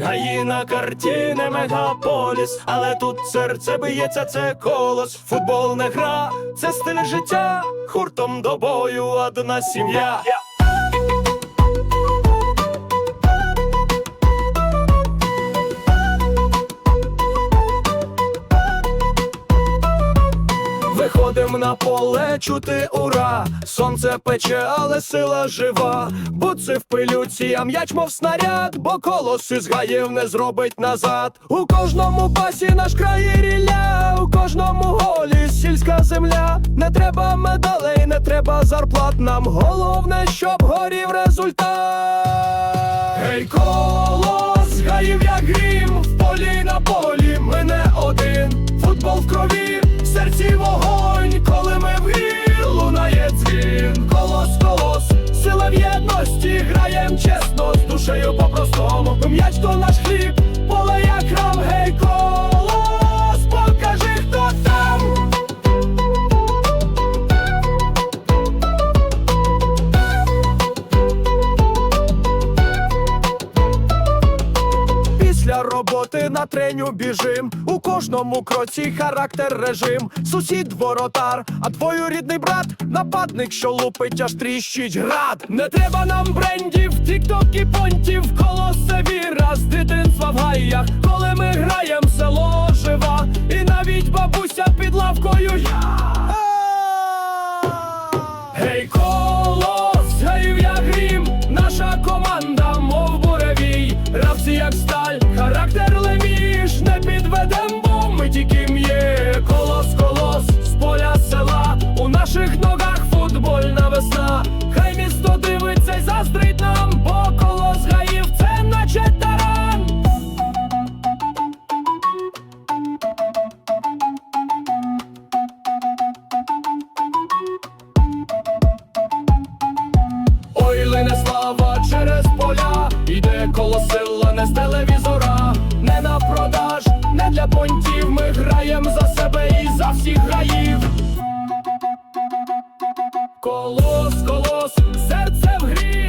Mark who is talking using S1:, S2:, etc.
S1: Гаї на картини мегаполіс, але тут серце б'ється, це колос. Футбол не гра, це стиль життя, хуртом до бою одна сім'я. Виходим на поле чути ура, сонце пече, але сила жива. Буци в пилюці, а м'яч, мов снаряд, бо колос із гаїв не зробить назад. У кожному пасі наш край рілля, у кожному голі сільська земля. Не треба медалей, не треба зарплат. Нам головне, щоб горів результат. Гей, колос, гаїв як грім, в полі на полі, ми не один. Футбол в крові, чесно, з душею по-простому. М'яч то наш хліб, на треню біжим. У кожному кроці характер режим. Сусід воротар, а двоюрідний брат нападник, що лупить, аж тріщить град. Не треба нам брендів, тікток і понтів, колосові віра з дитинства в гаях. Сталь, характер леміш, не підведем, бо ми тільки м'є. Колос, колос, з поля села, у наших ногах футбольна весна. Хай місто дивиться й заздрить нам, бо колос гаїв це наче таран. Ой, лине слава через поля, іде коло сила, не з телевізора, не на продаж, не для понтів. Ми граємо за себе і за всіх граїв. Колос, колос, серце в грі.